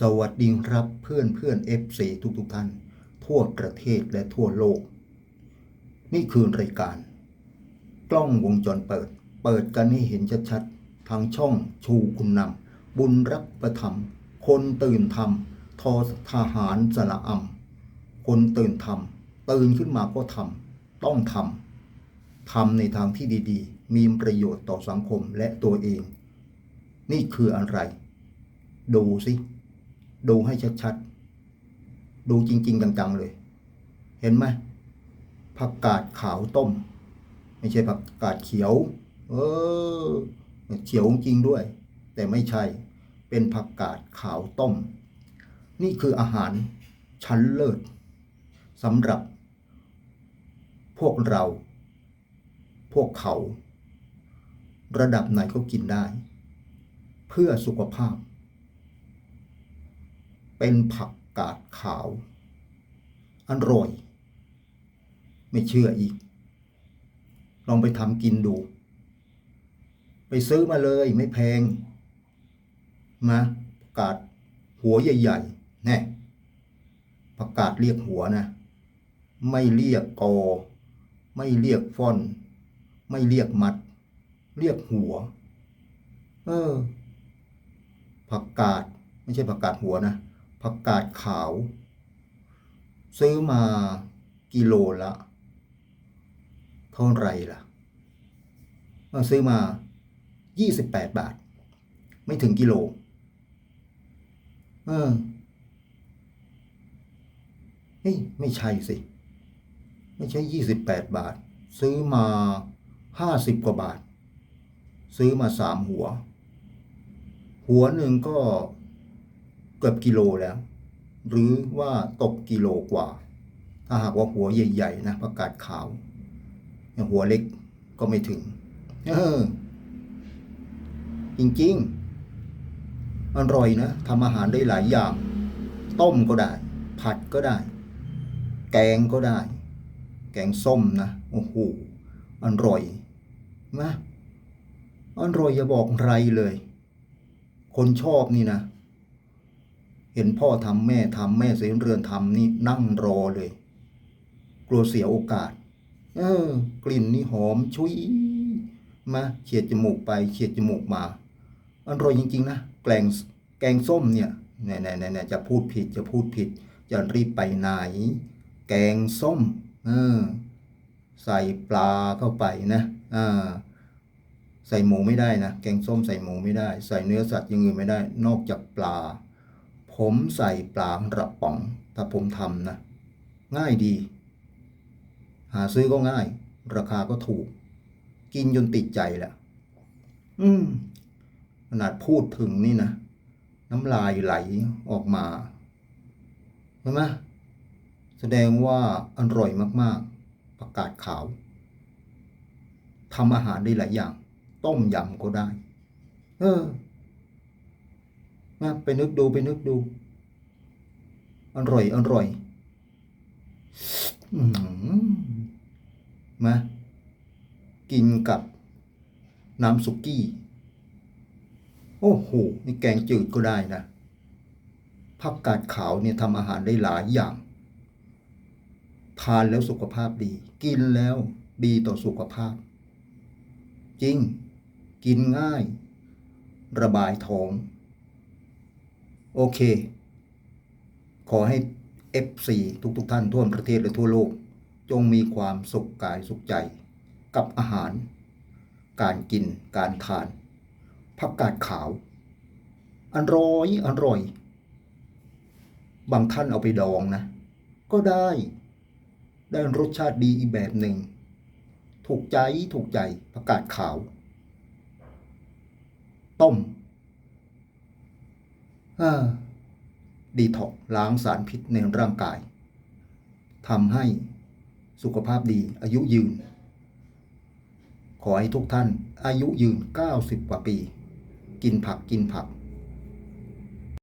สวัสดีครับเพื่อนเพื่อน FC ทุกทุกท่าน ทั่วประเทศและทั่วโลก นี่คือรายการ กล้องวงจรเปิด เปิดกันให้เห็นชัดๆ ทางช่องชูคุณนำบุญรักประธรรม คนตื่นธรรม ทอทหารสละอำคนตื่นธรรม ตื่นขึ้นมาก็ทำต้องทำทำในทางที่ดีๆ มีประโยชน์ต่อสังคมและตัวเอง นี่คืออะไร ดูสิ ดูให้ชัดๆ ดูจริง ๆ จังๆ เลย เห็นไหมผักกาดขาวต้ม ไม่ใช่ผักกาดเขียว เออ เขียวจริงด้วย แต่ไม่ใช่ เป็นผักกาดขาวต้ม นี่คืออาหารชั้นเลิศสำหรับ พวกเรา พวกเขา ระดับไหนก็กินได้ เพื่อสุขภาพ เป็นผักกาดขาวอร่อย ไม่เชื่ออีก ลองไปทำกินดู ไปซื้อมาเลยไม่แพง มาผักกาดหัวใหญ่ๆแน่ผักกาดเรียกหัวนะ ไม่เรียกกอ ไม่เรียกฟ่อน ไม่เรียกมัด เรียกหัว เออผักกาดไม่ใช่ผักกาดหัวนะ ผักกาดขาว ซื้อมากิโลละ เท่าไรล่ะเออซื้อมา 28 บาท ไม่ถึงกิโล เออเฮ้ยไม่ใช่สิ ไม่ใช่ 28 บาท ซื้อมา 50 กว่าบาท ซื้อมาสามหัว หัวหนึ่งก็ เกือบกิโลแล้ว หรือว่าตกกิโลกว่า ถ้าหากว่าหัวใหญ่ๆนะประกาศขาวอย่างหัวเล็กก็ไม่ถึง เออ จริงๆอร่อยนะทำอาหารได้หลายอย่าง ต้มก็ได้ ผัดก็ได้ แกงก็ได้ แกงส้มนะโอ้โหอร่อยนะอร่อยอย่าบอกใครเลย คนชอบนี่นะ เห็นพ่อทำแม่ทำแม่เสียเรือนทำนี่นั่งรอเลย กลัวเสียโอกาส เออ กลิ่นนี่หอมชุยมาเฉียดจมูกไปเฉียดจมูกมาอร่อยจริง ๆ นะแกงแกงส้มเนี่ยแน่ๆๆๆจะพูดผิดจะพูดผิด จะรีบไปไหน แกงส้มเออใส่ปลาเข้าไปนะอ่าใส่หมูไม่ได้นะ แกงส้มใส่หมูไม่ได้ ใส่เนื้อสัตว์อย่างอื่นไม่ได้ นอกจากปลา ผมใส่ปลากระป๋อง ถ้าผมทำนะ ง่ายดี หาซื้อก็ง่าย ราคาก็ถูก กินจนติดใจแหละอืม ขนาดพูดถึงนี่นะ น้ำลายไหลออกมาเห็นไหมแสดงว่าอร่อยมากๆผักกาดขาวทำอาหารได้หลายอย่าง ต้มยำก็ได้ เออ มาไปนึกดูไปนึกดู อร่อย อร่อยมมา กินกับ น้ำสุกี้ โอ้โห นี่แกงจืดก็ได้นะผักกาดขาวเนี่ยทำอาหารได้หลายอย่าง ทานแล้วสุขภาพดี กินแล้วดีต่อสุขภาพ จริง กินง่าย ระบายท้อง โอเค ขอให้ FC ทุกๆทท่านทั่วประเทศและทั่วโลก จงมีความสุขกายสุขใจ กับอาหาร การกินการทานผักกาดขาว อร่อยอร่อย บางท่านเอาไปดองนะ ก็ได้ ได้รสชาติดีอีกแบบหนึ่ง ถูกใจถูกใจผักกาดขาว ต้ม ดีท็อกล้างสารพิษในร่างกายทำให้สุขภาพดีอายุยืน ขอให้ทุกท่านอายุยืน 90 กว่าปี กินผักกินผัก